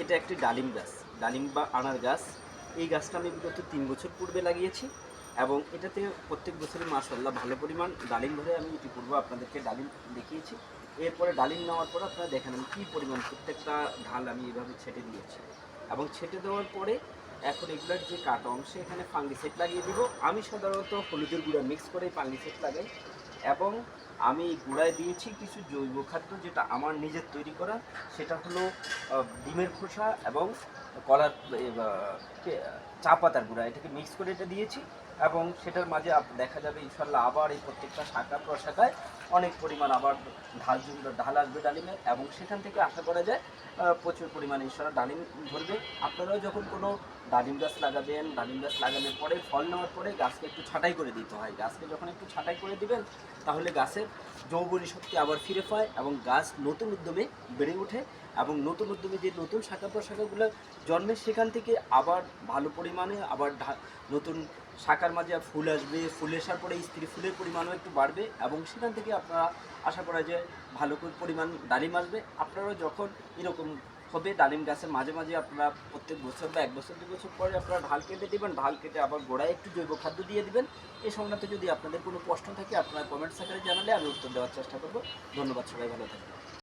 এটা একটি ডালিম গাছ, ডালিম বা আনার গাছ। এই গাছটা আমি বিগত তিন বছর পূর্বে লাগিয়েছি এবং এটাতে প্রত্যেক বছরই মাসাল্লাহ ভালো পরিমাণ ডালিম ধরে আমি ইতিপূর্বে আপনাদেরকে ডালিম দেখিয়েছি। এরপরে ডালিম নেওয়ার পর আপনারা দেখেন আমি কী পরিমাণ প্রত্যেকটা ঢাল আমি এভাবে ছেটে দিয়েছি। এবং ছেটে দেওয়ার পরে এখন এগুলোর যে কাটা অংশে, এখানে ফাঙ্গিসাইড লাগিয়ে দিব। আমি সাধারণত হলুদের গুঁড়া মিক্স করে ফাঙ্গিসাইড লাগাই। এবং আমি গুঁড়ায় দিয়েছি কিছু জৈব খাদ্য যেটা আমার নিজের তৈরি করা, সেটা হলো ডিমের খোসা এবং কলার চা পাতার গুঁড়া, এটাকে মিক্স করে এটা দিয়েছি এবং সেটার মাঝে দেখা যাবে ইনশাল্লাহ আবার এই প্রত্যেকটা শাখা প্রশাখায় অনেক পরিমাণ আবার ঢাল ঢাল আসবে ডালিমে এবং সেখান থেকে আশা করা যায় প্রচুর পরিমাণে ইনশাল্লাহ ডালিম ধরবে। আপনারাও যখন কোনো ডালিম গাছ লাগাবেন, ডালিম গাছ লাগানোর পরে, ফল নেওয়ার পরে গাছকে একটু ছাঁটাই করে দিতে হয়। গাছকে যখন একটু ছাঁটাই করে দিবেন, তাহলে গাছের যৌবনী শক্তি আবার ফিরে পায় এবং গাছ নতুন উদ্যমে বেড়ে ওঠে এবং নতুন উদ্যমে যে নতুন শাখা প্রশাখাগুলো জন্মে সেখান থেকে আবার ভালো পরিমাণে আবার নতুন শাখার মাঝে ফুল আসবে, ফুল আসার পরে স্ত্রী ফুলের পরিমাণও একটু বাড়বে এবং সেখান থেকে আপনারা আশা করা যায় ভালো পরিমাণ ডালিম আসবে। আপনারাও যখন এরকম হবে ডালিম গাছের মাঝে মাঝে আপনারা প্রত্যেক বছর বা এক বছর দু বছর পরে আপনারা ঢাল কেটে দিবেন, ঢাল কেটে আবার গোড়ায় একটু জৈব খাদ্য দিয়ে দিবেন। এই সংক্রান্ত যদি আপনাদের কোনো প্রশ্ন থাকে আপনারা কমেন্টস আকারে জানালে আমি উত্তর দেওয়ার চেষ্টা করব। ধন্যবাদ সবাই, ভালো থাকবেন।